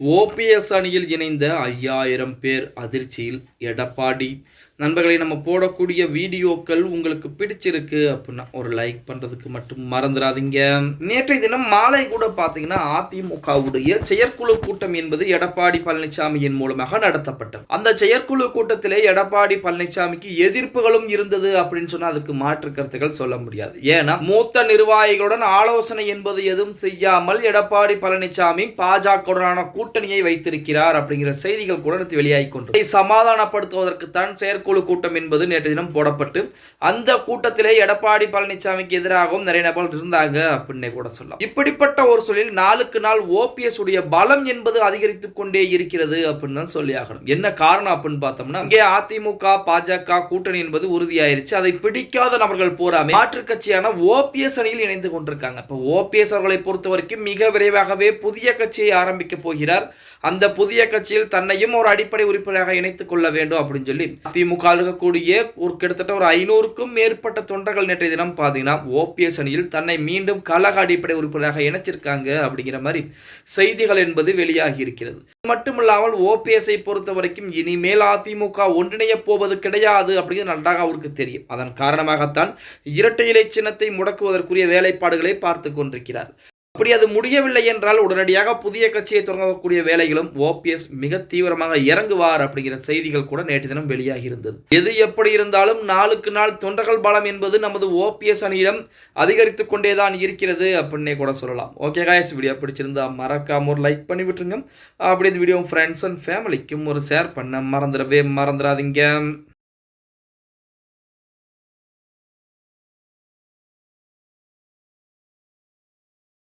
OPS அணியில் இணைந்த ஐயாயிரம் பேர் அதிர்ச்சியில் எடப்பாடி நண்பர்களை நம்ம போடக்கூடிய வீடியோக்கள் உங்களுக்கு பிடிச்சிருக்கு அப்படின்னா ஒரு லைக் பண்றதுக்கு மட்டும் மறந்துடாதீங்க. நேற்றைய தினம் மாலை கூட பார்த்தீங்கன்னா அதிமுகவுடைய செயற்குழு கூட்டம் என்பது எடப்பாடி பழனிசாமியின் மூலமாக நடத்தப்பட்டது. அந்த செயற்குழு கூட்டத்திலே எடப்பாடி பழனிசாமிக்கு எதிர்ப்புகளும் இருந்தது அப்படின்னு சொன்னா அதுக்கு மாற்று கருத்துக்கள் சொல்ல முடியாது. ஏன்னா மூத்த நிர்வாகிகளுடன் ஆலோசனை என்பது எதுவும் செய்யாமல் எடப்பாடி பழனிசாமி பாஜகவுடனான கூட்டணியை வைத்திருக்கிறார் அப்படிங்கிற செய்திகள் கூட வெளியாகி கொண்டு சமாதானப்படுத்துவதற்கு தான் செயற்குழு செயற்குழு கூட்டம் என்பது நேற்று தினம் போடப்பட்டு அந்த கூட்டத்திலே எடப்பாடி பழனிசாமிக்கு எதிராகவும் நிறைய நபர்கள் இருந்தாங்க அப்படின்னே கூட சொல்லலாம். இப்படிப்பட்ட ஒரு சூழலில் நாளுக்கு நாள் ஓபிஎஸ் உடைய பலம் என்பது அதிகரித்து கொண்டே இருக்கிறது அப்படின்னு தான் சொல்லி ஆகணும். என்ன காரணம் அப்படின்னு பார்த்தோம்னா இங்கே அதிமுக பாஜக கூட்டணி என்பது உறுதியாயிருச்சு. அதை பிடிக்காத நபர்கள் போராமே மாற்றுக் கட்சியான ஓபிஎஸ் அணியில் இணைந்து கொண்டிருக்காங்க. இப்போ ஓபிஎஸ் அவர்களை பொறுத்த வரைக்கும் மிக விரைவாகவே புதிய கட்சியை ஆரம்பிக்க போகிறார். அந்த புதிய கட்சியில் தன்னையும் ஒரு அடிப்படை உறுப்பினராக இணைத்துக் கொள்ள வேண்டும் அப்படின்னு சொல்லி அதிமுக இருக்கக்கூடிய ஒரு கிட்டத்தட்ட ஒரு ஐநூறுக்கும் மேற்பட்ட தொண்டர்கள் நேற்றைய தினம் பார்த்தீங்கன்னா ஓபிஎஸ் அணியில் தன்னை மீண்டும் கழக அடிப்படை உறுப்பினராக இணைச்சிருக்காங்க அப்படிங்கிற மாதிரி செய்திகள் என்பது வெளியாகி இருக்கிறது. மட்டுமில்லாமல் ஓபிஎஸ்ஐ பொறுத்த வரைக்கும் இனிமேல் அதிமுக ஒன்றிணைய போவது கிடையாது அப்படிங்கிறது நன்றாக அவருக்கு தெரியும். அதன் காரணமாகத்தான் இரட்டை இலை சின்னத்தை முடக்குவதற்குரிய வேலைப்பாடுகளை பார்த்து கொண்டிருக்கிறார். அப்படி அது முடியவில்லை என்றால் உடனடியாக புதிய கட்சியை தொடங்கக்கூடிய வேலைகளும் ஓபிஎஸ் மிக தீவிரமாக இறங்குவார் அப்படிங்கிற செய்திகள் கூட நேற்று தினம் வெளியாகி இருந்தது. எது எப்படி இருந்தாலும் நாளுக்கு நாள் தொண்டர்கள் பலம் என்பது நமது ஓபிஎஸ் அணியிடம் அதிகரித்து கொண்டேதான் இருக்கிறது அப்படின்னே கூட சொல்லலாம். ஓகே காய்ஸ் வீடியோ பிடிச்சிருந்தா மறக்காம ஒரு லைக் பண்ணி விட்டுருங்க. அப்படி இந்த வீடியோ ஃப்ரெண்ட்ஸ் அண்ட் ஃபேமிலிக்கும் ஒரு ஷேர் பண்ண மறந்துடவே மறந்துடாதீங்க.